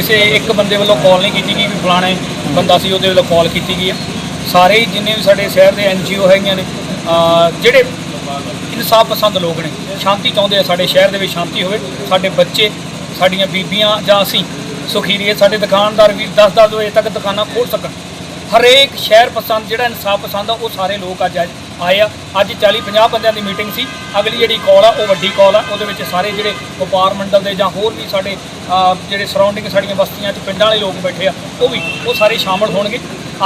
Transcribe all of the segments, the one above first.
ਕਿਸੇ ਇੱਕ ਬੰਦੇ ਵੱਲੋਂ ਕਾਲ ਨਹੀਂ ਕੀਤੀ ਗਈ ਵੀ ਫਲਾਣੇ ਬੰਦਾ ਸੀ, ਉਹਦੇ ਵੱਲੋਂ ਕਾਲ ਕੀਤੀ ਗਈ ਆ। ਸਾਰੇ ਹੀ ਜਿੰਨੇ ਵੀ ਸਾਡੇ ਸ਼ਹਿਰ ਦੇ ਐਨਜੀਓ ਹੈਗੀਆਂ ਨੇ ਜਿਹੜੇ ਇਨਸਾਫ ਪਸੰਦ ਲੋਕ ਨੇ, ਸ਼ਾਂਤੀ ਚਾਹੁੰਦੇ ਆ ਸਾਡੇ ਸ਼ਹਿਰ ਦੇ ਵਿੱਚ ਸ਼ਾਂਤੀ ਹੋਵੇ, ਸਾਡੇ ਬੱਚੇ, ਸਾਡੀਆਂ ਬੀਬੀਆਂ ਜਾਂ ਅਸੀਂ ਸੁਖੀ ਰਹੀਏ, ਸਾਡੇ ਦੁਕਾਨਦਾਰ ਵੀ 10-10 ਵਜੇ ਤੱਕ ਦੁਕਾਨਾਂ ਖੋਲ ਸਕਣ। ਹਰੇਕ ਸ਼ਹਿਰ ਪਸੰਦ, ਜਿਹੜਾ ਇਨਸਾਫ ਪਸੰਦ ਆ, ਉਹ ਸਾਰੇ ਲੋਕ ਅੱਜ ਅੱਜ ਆਏ ਆ। ਅੱਜ 40-50 ਬੰਦਿਆਂ ਦੀ ਮੀਟਿੰਗ ਸੀ। ਅਗਲੀ ਜਿਹੜੀ ਕਾਲ ਆ, ਉਹ ਵੱਡੀ ਕਾਲ ਆ। ਉਹਦੇ ਵਿੱਚ ਸਾਰੇ ਜਿਹੜੇ ਵਪਾਰ ਮੰਡਲ ਦੇ ਜਾਂ ਹੋਰ ਵੀ ਸਾਡੇ ਜਿਹੜੇ ਸਰਾਊਂਡਿੰਗ ਸਾਡੀਆਂ ਬਸਤੀਆਂ 'ਚ ਪਿੰਡਾਂ ਵਾਲੇ ਲੋਕ ਬੈਠੇ ਆ, ਉਹ ਵੀ, ਉਹ ਸਾਰੇ ਸ਼ਾਮਲ ਹੋਣਗੇ।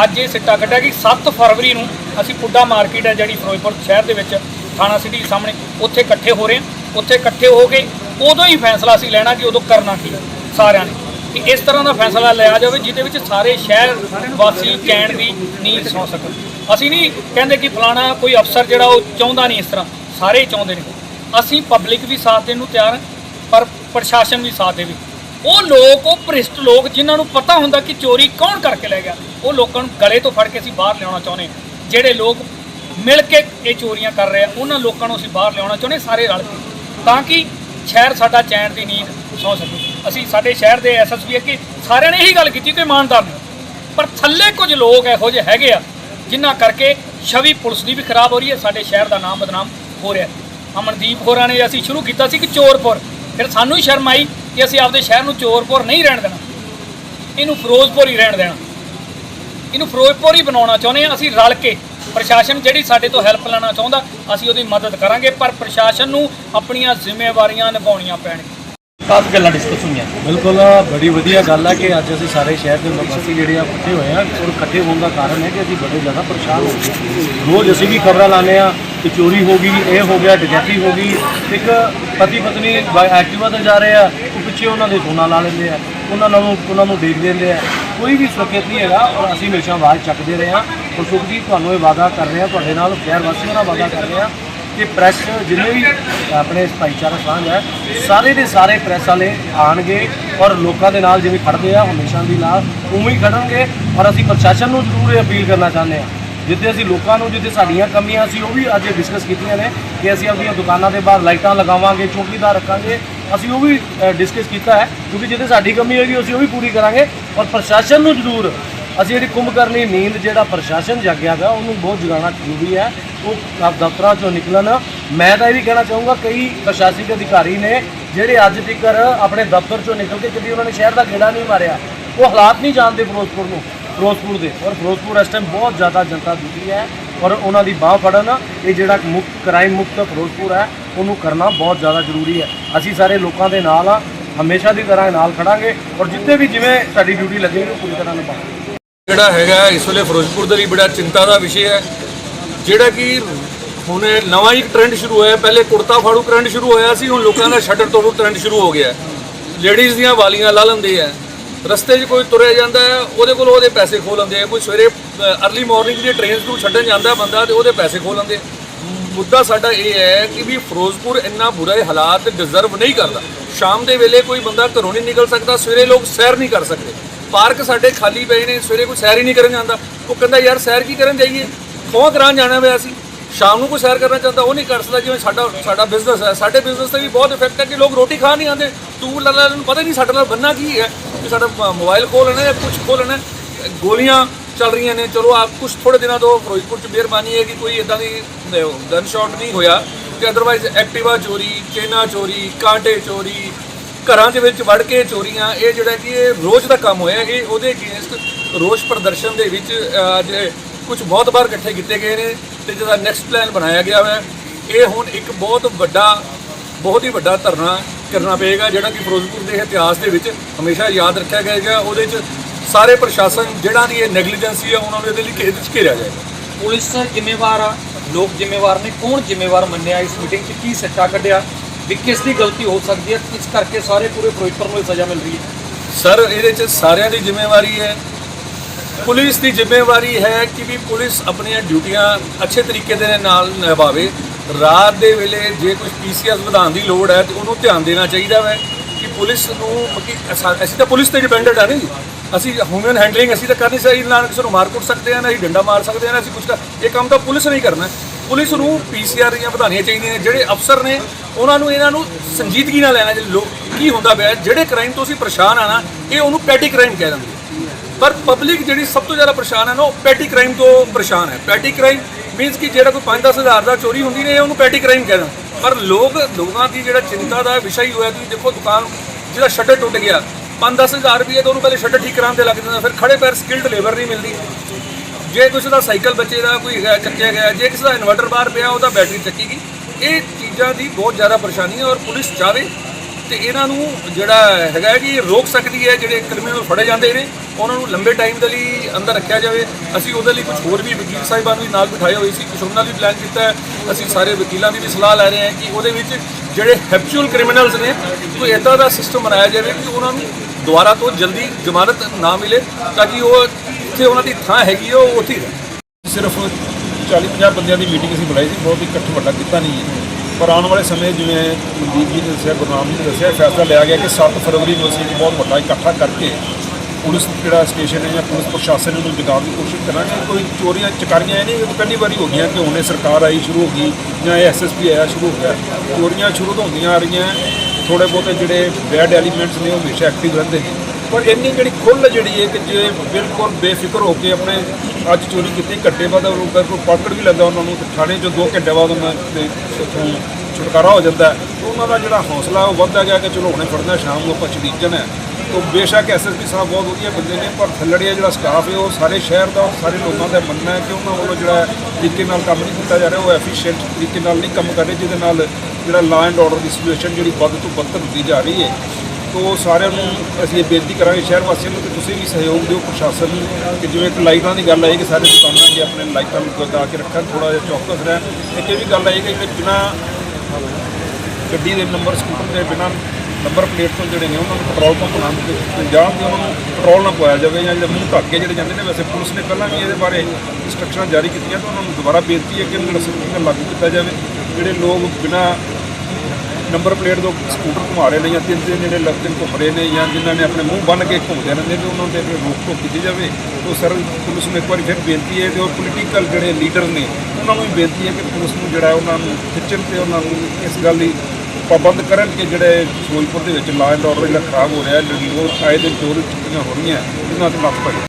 ਅੱਜ ਇਹ ਸਿੱਟਾ ਕੱਢਿਆ ਕਿ 7 ਫਰਵਰੀ ਨੂੰ ਅਸੀਂ ਪੁੱਡਾ ਮਾਰਕੀਟ ਹੈ ਜਿਹੜੀ ਫਿਰੋਜ਼ਪੁਰ ਸ਼ਹਿਰ ਦੇ ਵਿੱਚ, ਥਾਣਾ ਸਿਟੀ ਦੇ ਸਾਹਮਣੇ, ਉੱਥੇ ਇਕੱਠੇ ਹੋ ਰਹੇ ਹਾਂ। ਉੱਥੇ ਇਕੱਠੇ ਹੋ ਕੇ ਉਦੋਂ ਹੀ ਫੈਸਲਾ ਅਸੀਂ ਲੈਣਾ ਕਿ ਉਦੋਂ ਕਰਨਾ ਕੀ ਸਾਰਿਆਂ ਨੇ। ਕਿ ਇਸ ਤਰ੍ਹਾਂ ਦਾ ਫੈਸਲਾ ਲਿਆ ਜਾਵੇ, ਜਿਹਦੇ ਵਿੱਚ ਸਾਰੇ ਸ਼ਹਿਰ ਵਾਸੀ ਕਹਿਣ ਦੀ ਨੀਂਦ ਸੌ ਸਕਣ। ਅਸੀਂ ਨਹੀਂ ਕਹਿੰਦੇ ਕਿ ਫਲਾਣਾ ਕੋਈ ਅਫਸਰ ਜਿਹੜਾ ਉਹ ਚਾਹੁੰਦਾ ਨਹੀਂ ਇਸ ਤਰ੍ਹਾਂ, ਸਾਰੇ ਹੀ ਚਾਹੁੰਦੇ ਨੇ। ਅਸੀਂ ਪਬਲਿਕ ਵੀ ਸਾਥ ਦੇਣ ਨੂੰ ਤਿਆਰ ਪਰ ਪ੍ਰਸ਼ਾਸਨ ਵੀ ਸਾਥ ਦੇਵੇ। ਉਹ ਲੋਕ, ਉਹ ਭ੍ਰਿਸ਼ਟ ਲੋਕ ਜਿਨ੍ਹਾਂ ਨੂੰ ਪਤਾ ਹੁੰਦਾ ਕਿ ਚੋਰੀ ਕੌਣ ਕਰਕੇ ਲੈ ਗਿਆ, ਉਹ ਲੋਕਾਂ ਨੂੰ ਗਲੇ ਤੋਂ ਫੜ ਕੇ ਅਸੀਂ ਬਾਹਰ ਲਿਆਉਣਾ ਚਾਹੁੰਦੇ ਹਾਂ। ਜਿਹੜੇ ਲੋਕ ਮਿਲ ਕੇ ਇਹ ਚੋਰੀਆਂ ਕਰ ਰਹੇ ਆ, ਉਹਨਾਂ ਲੋਕਾਂ ਨੂੰ ਅਸੀਂ ਬਾਹਰ ਲਿਆਉਣਾ ਚਾਹੁੰਦੇ ਸਾਰੇ ਰਲ ਕੇ। ਤਾਂ ਕਿ ਸ਼ਹਿਰ ਸਾਡਾ ਚੈਨ ਦੀ ਨੀਂਦ ਸੌ ਸਕੇ। ਅਸੀਂ ਸਾਡੇ ਸ਼ਹਿਰ ਦੇ ਐਸਐਸਪੀ ਅੱਗੇ ਸਾਰਿਆਂ ਨੇ ਇਹੀ ਗੱਲ ਕੀਤੀ ਕਿ ਇਮਾਨਦਾਰ ਨੇ। ਪਰ ਥੱਲੇ ਕੁਝ ਲੋਕ ਇਹੋ ਜਿਹੇ ਹੈਗੇ ਆ ਜਿਨ੍ਹਾਂ ਕਰਕੇ ਛਵੀ ਪੁਲਿਸ ਦੀ ਵੀ ਖਰਾਬ ਹੋ ਰਹੀ ਹੈ, ਸਾਡੇ ਸ਼ਹਿਰ ਦਾ ਨਾਮ ਬਦਨਾਮ ਹੋ ਰਿਹਾ ਅਮਨਦੀਪ ਹੋਰਾਂ ਨੇ ਅਸੀਂ ਸ਼ੁਰੂ ਕੀਤਾ ਸੀ ਕਿ ਚੋਰਪੁਰ। ਫਿਰ ਸਾਨੂੰ ਹੀ ਸ਼ਰਮ ਆਈ ਕਿ ਅਸੀਂ ਆਪਦੇ ਸ਼ਹਿਰ ਨੂੰ ਚੋਰਪੁਰ ਨਹੀਂ ਰਹਿਣ ਦੇਣਾ। ਇਹਨੂੰ ਫਿਰੋਜ਼ਪੁਰ ਹੀ ਰਹਿਣ ਦੇਣਾ। ਇਹਨੂੰ ਫਿਰੋਜ਼ਪੁਰ ਹੀ ਬਣਾਉਣਾ ਚਾਹੁੰਦੇ ਹਾਂ। ਅਸੀਂ ਰਲ ਕੇ ਪ੍ਰਸ਼ਾਸਨ ਜਿਹੜੀ ਸਾਡੇ ਤੋਂ ਹੈਲਪ ਲੈਣਾ ਚਾਹੁੰਦਾ, ਅਸੀਂ ਉਹਦੀ ਮਦਦ ਕਰਾਂਗੇ, ਪਰ ਪ੍ਰਸ਼ਾਸਨ ਨੂੰ ਆਪਣੀਆਂ ਜ਼ਿੰਮੇਵਾਰੀਆਂ ਨਿਭਾਉਣੀਆਂ ਪੈਣਗੀਆਂ। ਕਾਫੀ ਗੱਲਾਂ ਡਿਸਕਸ ਹੋਈਆਂ। ਬਿਲਕੁਲ ਬੜੀ ਵਧੀਆ ਗੱਲ ਹੈ ਕਿ ਅੱਜ ਅਸੀਂ ਸਾਰੇ ਸ਼ਹਿਰ ਦੇ ਨਿਵਾਸੀ ਜਿਹੜੇ ਆ ਇਕੱਠੇ ਹੋਏ ਆ, ਔਰ ਇਕੱਠੇ ਹੋਣ ਦਾ ਕਾਰਨ ਹੈ ਕਿ ਅਸੀਂ ਬੜੇ ਜ਼ਿਆਦਾ ਪਰੇਸ਼ਾਨ ਹੋ ਗਏ ਰੋਜ਼ ਅਸੀਂ ਵੀ ਖਬਰਾਂ ਲਾਉਂਦੇ ਆ ਕਿ ਚੋਰੀ ਹੋ ਗਈ, ਇਹ ਹੋ ਗਿਆ, ਡਕੈਤੀ ਹੋ ਗਈ। ਇੱਕ ਪਤੀ ਪਤਨੀ ਐਕਟਿਵਾ ਤੇ ਜਾ ਰਹੇ ਆ, ਉਹ ਪਿੱਛੇ ਉਹਨਾਂ ਦੇ ਸੋਨਾ ਲਾ ਲੈਂਦੇ ਆ, ਉਹਨਾਂ ਨੂੰ ਉਹਨਾਂ ਨੂੰ ਦੇਖ ਲੈਂਦੇ ਆ। ਕੋਈ ਵੀ ਸੁਰੱਖਿਅਤ ਨਹੀਂ ਹੈਗਾ, ਔਰ ਅਸੀਂ ਹਮੇਸ਼ਾ ਆਵਾਜ਼ ਚੱਕਦੇ ਰਹੇ ਆ ਔਰ ਸੁਖ ਤੁਹਾਨੂੰ ਇਹ ਵਾਅਦਾ ਕਰ ਰਹੇ ਆ ਤੁਹਾਡੇ ਨਾਲ ਸ਼ਹਿਰ ਵਾਸੀਆਂ ਨਾਲ ਵਾਅਦਾ ਕਰ ਰਹੇ। ਆ ਕਿ ਪ੍ਰੈਸ ਜਿੰਨੇ ਵੀ ਆਪਣੇ ਭਾਈਚਾਰਾ ਸਾਂਝ ਹੈ, ਸਾਰੇ ਦੇ ਸਾਰੇ ਪ੍ਰੈਸ ਵਾਲੇ ਆਣਗੇ ਔਰ ਲੋਕਾਂ ਦੇ ਨਾਲ ਜਿਵੇਂ ਖੜਦੇ ਆ, ਹਮੇਸ਼ਾ ਦੀ ਨਾਲ ਉਵੇਂ ਹੀ ਖੜਨਗੇ ਔਰ ਅਸੀਂ ਪ੍ਰਸ਼ਾਸਨ ਨੂੰ ਜ਼ਰੂਰ ਇਹ ਅਪੀਲ ਕਰਨਾ ਚਾਹੁੰਦੇ ਆ ਜਿੱਥੇ ਅਸੀਂ ਲੋਕਾਂ ਨੂੰ, ਜਿੱਥੇ ਸਾਡੀਆਂ ਕਮੀਆਂ ਸੀ, ਉਹ ਵੀ ਅੱਜ ਡਿਸਕਸ ਕੀਤੀਆਂ ਨੇ ਕਿ ਅਸੀਂ ਆਪਣੀਆਂ ਦੁਕਾਨਾਂ ਦੇ ਬਾਹਰ ਲਾਈਟਾਂ ਲਗਾਵਾਂਗੇ, ਚੌਕੀਦਾਰ ਰੱਖਾਂਗੇ। ਅਸੀਂ ਉਹ ਵੀ ਡਿਸਕਸ ਕੀਤਾ ਹੈ, ਕਿਉਂਕਿ ਜਿੱਥੇ ਸਾਡੀ ਕਮੀ ਹੋਏਗੀ, ਅਸੀਂ ਉਹ ਵੀ ਪੂਰੀ ਕਰਾਂਗੇ। ਔਰ ਪ੍ਰਸ਼ਾਸਨ ਨੂੰ ਜ਼ਰੂਰ ਅਸੀਂ ਜਿਹੜੀ ਕੁੰਭ ਕਰਨੀ ਨੀਂਦ ਜਿਹੜਾ ਪ੍ਰਸ਼ਾਸਨ ਜਾਗਿਆ ਗਿਆ ਉਹਨੂੰ ਬਹੁਤ ਜਗਾਉਣਾ ਜ਼ਰੂਰੀ ਹੈ। ਉਹ ਆਪ ਦਫ਼ਤਰਾਂ ਚੋਂ ਨਿਕਲਣ। ਮੈਂ ਤਾਂ ਇਹ ਵੀ ਕਹਿਣਾ ਚਾਹੂੰਗਾ, ਕਈ ਪ੍ਰਸ਼ਾਸਨਿਕ ਅਧਿਕਾਰੀ ਨੇ ਜਿਹੜੇ ਅੱਜ ਤੱਕ ਆਪਣੇ ਦਫ਼ਤਰ ਚੋਂ ਨਿਕਲ ਕੇ ਕਦੀ ਉਹਨਾਂ ਨੇ ਸ਼ਹਿਰ ਦਾ ਗੇੜਾ ਨਹੀਂ ਮਾਰਿਆ, ਉਹ ਹਾਲਾਤ ਨਹੀਂ ਜਾਣਦੇ ਫਿਰੋਜ਼ਪੁਰ ਨੂੰ, ਫਿਰੋਜ਼ਪੁਰ ਦੇ। ਔਰ ਫਿਰੋਜ਼ਪੁਰ ਇਸ ਟਾਈਮ ਬਹੁਤ ਜ਼ਿਆਦਾ ਜਨਤਾ ਦੁਖੀ ਹੈ ਔਰ ਉਹਨਾਂ ਦੀ ਬਾਹ ਫੜਨ, ਇਹ ਜਿਹੜਾ ਮੁਕਤ ਕ੍ਰਾਈਮ ਮੁਕਤ ਫਿਰੋਜ਼ਪੁਰ ਹੈ, ਉਹਨੂੰ ਕਰਨਾ ਬਹੁਤ ਜ਼ਿਆਦਾ ਜ਼ਰੂਰੀ ਹੈ। ਅਸੀਂ ਸਾਰੇ ਲੋਕਾਂ ਦੇ ਨਾਲ ਆ ਹਮੇਸ਼ਾ ਦੀ ਤਰ੍ਹਾਂ ਨਾਲ ਖੜਾਂਗੇ ਔਰ ਜਿੱਥੇ ਵੀ ਜਿਵੇਂ ਸਾਡੀ ਡਿਊਟੀ ਲੱਗੇਗੀ ਉਹ ਪੂਰੀ ਤਰ੍ਹਾਂ ਨਿਭਾਵਾਂਗੇ। ਜਿਹੜਾ ਹੈਗਾ ਇਸ ਵੇਲੇ ਫਿਰੋਜ਼ਪੁਰ ਦੇ ਲਈ ਬੜਾ ਚਿੰਤਾ ਦਾ ਵਿਸ਼ੇ ਹੈ। ਜਿਹੜਾ ਕਿ ਹੁਣ ਇਹ ਨਵਾਂ ਹੀ ਟ੍ਰੈਂਡ ਸ਼ੁਰੂ ਹੋਇਆ, ਪਹਿਲੇ ਕੁੜਤਾ ਫਾੜੂ ਟ੍ਰੈਂਡ ਸ਼ੁਰੂ ਹੋਇਆ ਸੀ, ਹੁਣ ਲੋਕਾਂ ਦਾ ਸ਼ਟਰ ਤੋੜੂ ਟ੍ਰੈਂਡ ਸ਼ੁਰੂ ਹੋ ਗਿਆ ਲੇਡੀਜ਼ ਦੀਆਂ ਵਾਲੀਆਂ ਲਾ ਲੈਂਦੇ ਆ ਰਸਤੇ 'ਚ ਕੋਈ ਤੁਰਿਆ ਜਾਂਦਾ ਹੈ, ਉਹਦੇ ਕੋਲ ਉਹਦੇ ਪੈਸੇ ਖੋਹ ਲੈਂਦੇ ਆ ਕੋਈ ਸਵੇਰੇ ਅਰਲੀ ਮਾਰਨਿੰਗ ਦੀ ਟ੍ਰੇਨਸ ਨੂੰ ਛੱਡਣ ਜਾਂਦਾ ਬੰਦਾ ਤੇ ਉਹਦੇ ਪੈਸੇ ਖੋਹ ਲੈਂਦੇ ਮੁੱਦਾ ਸਾਡਾ ਇਹ ਹੈ ਕਿ ਵੀ ਫਿਰੋਜ਼ਪੁਰ ਇੰਨਾ ਬੁਰਾ ਹਾਲਾਤ ਡਿਜ਼ਰਵ ਨਹੀਂ ਕਰਦਾ। ਸ਼ਾਮ ਦੇ ਵੇਲੇ ਕੋਈ ਬੰਦਾ ਘਰੋਂ ਨਹੀਂ ਨਿਕਲ ਸਕਦਾ, ਸਵੇਰੇ ਲੋਕ ਸੈਰ ਨਹੀਂ ਕਰ ਸਕਦੇ। ਪਾਰਕ ਸਾਡੇ ਖਾਲੀ ਪਏ ਨੇ, ਸਵੇਰੇ ਕੋਈ ਸੈਰ ਹੀ ਨਹੀਂ ਕਰਨ ਜਾਂਦਾ। ਉਹ ਕਹਿੰਦਾ, ਯਾਰ, ਸੈਰ ਕੀ ਕਰਨ ਜਾਈਏ? ਖੋਹ ਕਰਾਉਣ ਜਾਣਾ ਪਿਆ ਸੀ। ਸ਼ਾਮ ਨੂੰ ਕੋਈ ਸੈਰ ਕਰਨਾ ਚਾਹੁੰਦਾ, ਉਹ ਨਹੀਂ ਕਰ ਸਕਦਾ ਜਿਵੇਂ ਸਾਡਾ ਸਾਡਾ ਬਿਜ਼ਨਸ ਹੈ। ਸਾਡੇ ਬਿਜ਼ਨਸ ਤੇ ਵੀ ਬਹੁਤ ਇਫੈਕਟ ਹੈ ਕਿ ਲੋਕ ਰੋਟੀ ਖਾ ਨਹੀਂ ਆਉਂਦੇ। ਤੂੰ ਲੱਲਾ ਨੂੰ ਪਤਾ ਹੀ ਨਹੀਂ ਸਾਡੇ ਨਾਲ ਬੰਨਾ ਕੀ ਹੈ। ਕਿ ਸਾਡਾ ਮੋਬਾਈਲ ਖੋਲ ਲੈਣਾ ਜਾਂ ਕੁਝ ਖੋਲ ਲੈਣਾ ਗੋਲੀਆਂ ਚੱਲ ਰਹੀਆਂ ਨੇ। ਚਲੋ, ਆਪ ਕੁਝ ਥੋੜੇ ਦਿਨਾਂ ਤੋਂ ਫਿਰੋਜ਼ਪੁਰ ਚ ਮਿਹਰਬਾਨੀ ਹੈ ਕਿ ਕੋਈ ਇਦਾਂ ਦੀ ਗਨ ਸ਼ਾਟ ਨਹੀਂ ਹੋਇਆ। ਕਿ ਅਦਰਵਾਈਜ਼ ਐਕਟਿਵਾ ਚੋਰੀ ਚੇਨਾ ਚੋਰੀ, ਕਾਂਟੇ ਚੋਰੀ, ਘਰਾਂ ਦੇ ਵਿੱਚ ਵੜ ਕੇ ਚੋਰੀਆਂ, ਇਹ ਜਿਹੜਾ ਕਿ ਇਹ ਰੋਜ਼ ਦਾ ਕੰਮ ਹੋਇਆ। ਇਹ ਉਹਦੇ ਅਗੇਂਸਟ ਰੋਸ ਪ੍ਰਦਰਸ਼ਨ ਦੇ ਵਿੱਚ ਅੱਜ ਕੁਝ ਬਹੁਤ ਵਾਰ ਇਕੱਠੇ ਕੀਤੇ ਗਏ ਨੇ ਤੇ ਜਿਹਦਾ ਨੈਕਸਟ ਪਲਾਨ ਬਣਾਇਆ ਗਿਆ ਹੈ ਇਹ ਹੁਣ ਇੱਕ ਬਹੁਤ ਵੱਡਾ ਬਹੁਤ ਹੀ ਵੱਡਾ ਧਰਨਾ ਕਰਨਾ ਪਏਗਾ ਜਿਹੜਾ ਕਿ ਫਿਰੋਜ਼ਪੁਰ ਦੇ ਇਤਿਹਾਸ ਦੇ ਵਿੱਚ ਹਮੇਸ਼ਾ ਯਾਦ ਰੱਖਿਆ ਜਾਏਗਾ ਉਹਦੇ 'ਚ ਸਾਰੇ ਪ੍ਰਸ਼ਾਸਨ ਜਿਹੜਾ ਦੀ ਇਹ ਨੈਗਲੀਜੈਂਸੀ ਹੈ ਉਹਨਾਂ ਨੂੰ ਇਹਦੇ ਲਈ ਖੇਤ 'ਚ ਘੇਰਿਆ ਜਾਏਗਾ ਪੁਲਿਸ ਜ਼ਿੰਮੇਵਾਰ ਆ ਲੋਕ ਜ਼ਿੰਮੇਵਾਰ ਨੇ। ਕੌਣ ਜ਼ਿੰਮੇਵਾਰ ਮੰਨਿਆ ਇਸ ਮੀਟਿੰਗ 'ਚ? ਕੀ ਸੱਚਾ ਕੱਢਿਆ? ਵੀ ਕਿਸ ਦੀ ਗਲਤੀ ਹੋ ਸਕਦੀ ਹੈ? ਕਿਸ ਕਰਕੇ ਸਾਰੇ ਪੂਰੇ ਫਿਰੋਜ਼ਪੁਰ ਨੂੰ ਇਹ ਸਜ਼ਾ ਮਿਲ ਰਹੀ ਹੈ। ਸਰ ਇਹਦੇ 'ਚ ਸਾਰਿਆਂ ਦੀ ਜ਼ਿੰਮੇਵਾਰੀ ਹੈ। ਪੁਲਿਸ ਦੀ ਜ਼ਿੰਮੇਵਾਰੀ ਹੈ ਕਿ ਵੀ ਪੁਲਿਸ ਆਪਣੀਆਂ ਡਿਊਟੀਆਂ ਅੱਛੇ ਤਰੀਕੇ ਦੇ ਨਾਲ ਨਿਭਾਵੇ। ਰਾਤ ਦੇ ਵੇਲੇ ਜੇ ਕੁਝ ਪੀਸੀਐਸ ਵਧਾਉਣ ਦੀ ਲੋੜ ਹੈ ਤੇ ਉਹਨੂੰ ਧਿਆਨ ਦੇਣਾ ਚਾਹੀਦਾ ਹੈ ਕਿ ਪੁਲਿਸ ਨੂੰ ਮਤਲਬ ਕਿ ਅਸੀਂ ਤਾਂ ਪੁਲਿਸ ਤੇ ਡਿਪੈਂਡੈਂਟ ਆ ਨਹੀਂ। ਅਸੀਂ ਹਿਊਮਨ ਹੈਂਡਲਿੰਗ ਅਸੀਂ ਤਾਂ ਕਰ ਨਹੀਂ ਸਕਦੇ ਨਾ ਕਿਸੇ ਨੂੰ ਮਾਰ ਕੁੱਟ ਸਕਦੇ ਆ ਨਾ ਅਸੀਂ ਡੰਡਾ ਮਾਰ ਸਕਦੇ ਆ ਨਾ ਅਸੀਂ ਕੁਝ ਕਰ ਇਹ ਕੰਮ ਤਾਂ ਪੁਲਿਸ ਨਹੀਂ ਕਰਨਾ। ਪੁਲਿਸ ਨੂੰ ਪੀਸੀਆਰ ਦੀਆਂ ਵਧਾਉਣੀਆਂ ਚਾਹੀਦੀਆਂ ਨੇ, ਜਿਹੜੇ ਅਫਸਰ ਨੇ, ਉਹਨਾਂ ਨੂੰ ਇਹਨਾਂ ਨੂੰ ਸੰਜੀਦਗੀ ਨਾਲ ਲੈਣਾ ਚਾਹੀਦਾ ਕੀ ਹੁੰਦਾ ਪਿਆ, ਜਿਹੜੇ ਕ੍ਰਾਈਮ ਤੋਂ ਅਸੀਂ ਪਰੇਸ਼ਾਨ ਆ ਨਾ, ਇਹ ਉਹਨੂੰ ਪੈਟੀ ਕ੍ਰਾਈਮ ਕਹਿ ਦਿੰਦੇ ਪਰ ਪਬਲਿਕ ਜਿਹੜੀ ਸਭ ਤੋਂ ਜ਼ਿਆਦਾ ਪਰੇਸ਼ਾਨ ਹੈ ਨਾ, ਉਹ ਪੈਟੀ ਕ੍ਰਾਈਮ ਤੋਂ ਪਰੇਸ਼ਾਨ ਹੈ। ਪੈਟੀ ਕ੍ਰਾਈਮ ਮੀਨਸ ਕਿ ਜਿਹੜਾ ਕੋਈ 5-10 ਹਜ਼ਾਰ ਦਾ ਚੋਰੀ ਹੁੰਦੀ ਨੇ, ਉਹਨੂੰ ਪੈਟੀ ਕ੍ਰਾਈਮ ਕਹਿ ਦਿੰਦੇ ਪਰ ਲੋਕ, ਲੋਕਾਂ ਦੀ ਜਿਹੜਾ ਚਿੰਤਾ ਦਾ ਵਿਸ਼ਾ ਹੀ ਹੋਇਆ ਤੁਸੀਂ ਦੇਖੋ ਦੁਕਾਨ, ਜਿਹੜਾ ਸ਼ਟਰ ਟੁੱਟ ਗਿਆ 5-10 ਹਜ਼ਾਰ ਰੁਪਏ ਤੋਂ ਉਹਨੂੰ ਪਹਿਲੇ ਸ਼ਟਰ ਠੀਕ ਕਰਾਉਣ ਤੇ ਲੱਗ ਜਾਂਦਾ, ਫਿਰ ਖੜੇ ਪੈਰ ਸਕਿਲਡ ਲੇਬਰ ਨਹੀਂ ਮਿਲਦੀ। ਜੇ ਕਿਸੇ ਦਾ ਸਾਈਕਲ ਬੱਚੇ ਦਾ ਕੋਈ ਹੈਗਾ, ਚੱਕਿਆ ਗਿਆ, ਜੇ ਕਿਸੇ ਦਾ ਇਨਵਰਟਰ ਬਾਹਰ ਪਿਆ, ਉਹਦਾ ਬੈਟਰੀ ਚੱਕੀ ਗਈ ਇਹ ਚੀਜ਼ਾਂ ਦੀ ਬਹੁਤ ਜ਼ਿਆਦਾ ਪਰੇਸ਼ਾਨੀ ਹੈ ਔਰ ਪੁਲਿਸ ਚਾਹਵੇ ਤੇ ਇਹਨਾਂ ਨੂੰ ਜਿਹੜਾ ਹੈਗਾ ਕਿ ਰੋਕ ਸਕਦੀ ਹੈ ਜਿਹੜੇ ਕ੍ਰਿਮੀਨਲ ਫੜੇ ਜਾਂਦੇ ਨੇ ਉਹਨਾਂ ਨੂੰ ਲੰਬੇ ਟਾਈਮ ਦੇ ਲਈ ਅੰਦਰ ਰੱਖਿਆ ਜਾਵੇ। ਅਸੀਂ ਉਹਦੇ ਲਈ ਕੁਝ ਹੋਰ ਵੀ ਵਕੀਲ ਸਾਹਿਬਾਨ ਵੀ ਨਾਲ ਬਿਠਾਏ ਹੋਏ ਸੀ ਕੁਝ ਉਹਨਾਂ ਨਾਲ ਵੀ ਪਲਾਨ ਕੀਤਾ ਅਸੀਂ ਸਾਰੇ ਵਕੀਲਾਂ ਦੀ ਵੀ ਸਲਾਹ ਲੈ ਰਹੇ ਹਾਂ ਕਿ ਉਹਦੇ ਵਿੱਚ ਜਿਹੜੇ ਹੈਪਚੁਅਲ ਕ੍ਰਿਮੀਨਲਸ ਨੇ ਕੋਈ ਇਦਾਂ ਦਾ ਸਿਸਟਮ ਬਣਾਇਆ ਜਾਵੇ ਕਿ ਉਹਨਾਂ ਨੂੰ ਦੁਬਾਰਾ ਤੋਂ ਜਲਦੀ ਜ਼ਮਾਨਤ ਨਾ ਮਿਲੇ ਤਾਂ ਕਿ ਉਹ ਜਿੱਥੇ ਉਹਨਾਂ ਦੀ ਥਾਂ ਹੈਗੀ ਹੈ, ਉਹ ਉੱਥੇ ਹੀ ਰਹੇ। ਸਿਰਫ 40-50 ਬੰਦਿਆਂ ਦੀ ਮੀਟਿੰਗ ਅਸੀਂ ਬੁਲਾਈ ਸੀ ਬਹੁਤ ਹੀ ਇਕੱਠ ਵੱਡਾ ਕੀਤਾ ਨਹੀਂ ਹੈ। ਪਰ ਆਉਣ ਵਾਲੇ ਸਮੇਂ ਜਿਵੇਂ ਮਨਦੀਪ ਜੀ ਨੇ ਦੱਸਿਆ ਗੁਰਨਾਮ ਜੀ ਨੇ ਦੱਸਿਆ ਫੈਸਲਾ ਲਿਆ ਗਿਆ ਕਿ 7 ਫਰਵਰੀ ਨੂੰ ਅਸੀਂ ਇੱਕ ਬਹੁਤ ਵੱਡਾ ਇਕੱਠਾ ਕਰਕੇ ਪੁਲਿਸ ਜਿਹੜਾ ਸਟੇਸ਼ਨ ਹੈ ਜਾਂ ਪੁਲਿਸ ਪ੍ਰਸ਼ਾਸਨ ਨੂੰ ਜਗਾਉਣ ਦੀ ਕੋਸ਼ਿਸ਼ ਕਰਾਂਗੇ। ਕੋਈ ਚੋਰੀਆਂ, ਚਕਾਰੀਆਂ ਇਹ ਨਹੀਂ ਇਹ ਪਹਿਲੀ ਵਾਰੀ ਹੋ ਗਈਆਂ ਕਿ ਹੁਣੇ ਸਰਕਾਰ ਆਈ ਸ਼ੁਰੂ ਹੋ ਗਈ ਜਾਂ ਇਹ ਐਸਐਸਪੀ ਆਇਆ ਸ਼ੁਰੂ ਹੋ ਗਿਆ। ਚੋਰੀਆਂ ਸ਼ੁਰੂ ਤੋਂ ਹੁੰਦੀਆਂ ਆ ਰਹੀਆਂ। ਥੋੜੇ ਬਹੁਤੇ ਜਿਹੜੇ ਬੈਡ ਐਲੀਮੈਂਟਸ ਨੇ ਉਹ ਹਮੇਸ਼ਾ ਐਕਟਿਵ ਰਹਿੰਦੇ ਨੇ। ਪਰ ਇੰਨੀ ਜਿਹੜੀ ਖੁੱਲ੍ਹ ਜਿਹੜੀ ਹੈ ਕਿ ਜੇ ਬਿਲਕੁਲ ਬੇਫਿਕਰ ਹੋ ਕੇ ਆਪਣੇ ਅੱਜ ਚੋਰੀ ਕੀਤੀ, ਘੱਟੇ ਬਾਅਦ ਉਹ ਅਗਰ ਕੋਈ ਪਕੜ ਵੀ ਲੈਂਦਾ ਉਹਨਾਂ ਨੂੰ ਥਾਣੇ ਜੋ 2 ਘੰਟੇ ਬਾਅਦ ਉਹਨਾਂ ਦੇ ਛੁਟਕਾਰਾ ਹੋ ਜਾਂਦਾ ਉਹਨਾਂ ਦਾ ਜਿਹੜਾ ਹੌਸਲਾ ਉਹ ਵੱਧਦਾ ਗਿਆ ਕਿ ਚਲੋ ਹੁਣੇ ਫੜਨਾ, ਸ਼ਾਮ ਨੂੰ ਆਪਾਂ ਚੜੀਜਣ ਹੈ। ਤਾਂ ਬੇਸ਼ੱਕ ਐਸਐਸਪੀ ਸਾਹਿਬ ਬਹੁਤ ਵਧੀਆ ਬੰਦੇ ਨੇ, ਪਰ ਥੱਲੜੀਆ ਜਿਹੜਾ ਸਟਾਫ ਹੈ ਉਹ ਸਾਰੇ ਸ਼ਹਿਰ ਦਾ ਔਰ ਸਾਰੇ ਲੋਕਾਂ ਦਾ ਮੰਨਣਾ ਹੈ ਕਿ ਉਹਨਾਂ ਵੱਲੋਂ ਜਿਹੜਾ ਤਰੀਕੇ ਨਾਲ ਕੰਮ ਨਹੀਂ ਕੀਤਾ ਜਾ ਰਿਹਾ, ਉਹ ਐਫੀਸ਼ੀਐਂਟ ਤਰੀਕੇ ਨਾਲ ਨਹੀਂ ਕੰਮ ਕਰ ਰਹੇ, ਜਿਹਦੇ ਨਾਲ ਜਿਹੜਾ law and order the situation ਜਿਹੜੀ ਵੱਧ ਤੋਂ ਵੱਧ ਹੁੰਦੀ ਜਾ ਰਹੀ ਹੈ। ਤੋ ਸਾਰਿਆਂ ਨੂੰ ਅਸੀਂ ਇਹ ਬੇਨਤੀ ਕਰਾਂਗੇ ਸ਼ਹਿਰ ਵਾਸੀਆਂ ਨੂੰ ਕਿ ਤੁਸੀਂ ਵੀ ਸਹਿਯੋਗ ਦਿਓ ਪ੍ਰਸ਼ਾਸਨ ਨੂੰ ਕਿ ਜਿਵੇਂ ਇੱਕ ਲਾਈਟਾਂ ਦੀ ਗੱਲ ਆਈ ਕਿ ਸਾਰੇ ਦੁਕਾਨਾਂ 'ਤੇ ਆਪਣੇ ਲਾਈਟਾਂ ਨੂੰ ਲਗਾ ਕੇ ਰੱਖਣ ਥੋੜਾ ਜਿਹਾ ਚੌਕਸ ਰਹਿਣ, ਇੱਕ ਇਹ ਵੀ ਗੱਲ ਆਈ ਕਿ ਬਿਨਾਂ ਗੱਡੀ ਦੇ ਨੰਬਰ, ਸਕੂਟਰ ਦੇ ਬਿਨਾਂ ਨੰਬਰ ਪਲੇਟ ਤੋਂ ਜਿਹੜੇ ਨੇ ਉਹਨਾਂ ਨੂੰ ਪੈਟਰੋਲ ਪੰਪ ਨਾ ਦਿੱਤੇ, ਪੰਜਾਬ ਦੇ ਉਹਨਾਂ ਨੂੰ ਪੈਟਰੋਲ ਨਾ ਪਵਾਇਆ ਜਾਵੇ ਜਾਂ ਜਿਹੜੇ ਮੂੰਹ ਢੱਕ ਕੇ ਜਿਹੜੇ ਜਾਂਦੇ ਨੇ, ਵੈਸੇ ਪੁਲਿਸ ਨੇ ਪਹਿਲਾਂ ਵੀ ਇਹਦੇ ਬਾਰੇ ਇੰਸਟਰਕਸ਼ਨਾਂ ਜਾਰੀ ਕੀਤੀਆਂ ਤਾਂ ਉਹਨਾਂ ਨੂੰ ਦੁਬਾਰਾ ਬੇਨਤੀ ਹੈ ਕਿ ਇਹਨਾਂ ਨੂੰ ਸਖਤੀ ਨਾਲ ਲਾਗੂ ਕੀਤਾ ਜਾਵੇ। ਜਿਹੜੇ ਲੋਕ ਬਿਨਾਂ ਨੰਬਰ ਪਲੇਟ ਤੋਂ ਸਕੂਟਰ ਘੁਮਾ ਰਹੇ ਨੇ ਜਾਂ ਤਿੰਨ ਤਿੰਨ ਜਿਹੜੇ ਲੱਗ ਦਿਨ ਘੁੰਮ ਰਹੇ ਨੇ ਜਾਂ ਜਿਨ੍ਹਾਂ ਨੇ ਆਪਣੇ ਮੂੰਹ ਬੰਨ ਕੇ ਘੁੰਮਦੇ ਰਹਿੰਦੇ ਨੇ ਉਹਨਾਂ ਤੇ ਫਿਰ ਰੋਕ ਟੋਕ ਕੀਤੀ ਜਾਵੇ ਉਹ ਸਰ ਪੁਲਿਸ ਨੂੰ ਇੱਕ ਵਾਰੀ ਫਿਰ ਬੇਨਤੀ ਹੈ ਤੇ ਉਹ ਪੋਲੀਟੀਕਲ ਜਿਹੜੇ ਲੀਡਰ ਨੇ, ਉਹਨਾਂ ਨੂੰ ਵੀ ਬੇਨਤੀ ਹੈ ਕਿ ਪੁਲਿਸ ਨੂੰ ਜਿਹੜਾ ਉਹਨਾਂ ਨੂੰ ਖਿੱਚਣ ਤੇ ਉਹਨਾਂ ਨੂੰ ਇਸ ਗੱਲ ਲਈ ਪਾਬੰਦ ਕਰਨ ਕਿ ਜਿਹੜੇ ਫਿਰੋਜ਼ਪੁਰ ਦੇ ਵਿੱਚ ਲਾ ਐਂਡ ਆਰਡਰ ਜਿਹੜਾ ਖਰਾਬ ਹੋ ਰਿਹਾ ਹੈ ਲੋਕ ਆਏ ਦਿਨ ਚੋਰੀ ਚੁੱਕੀਆਂ ਹੋ ਰਹੀਆਂ, ਇਹਨਾਂ ਤੇ ਨੱਥ ਪਏ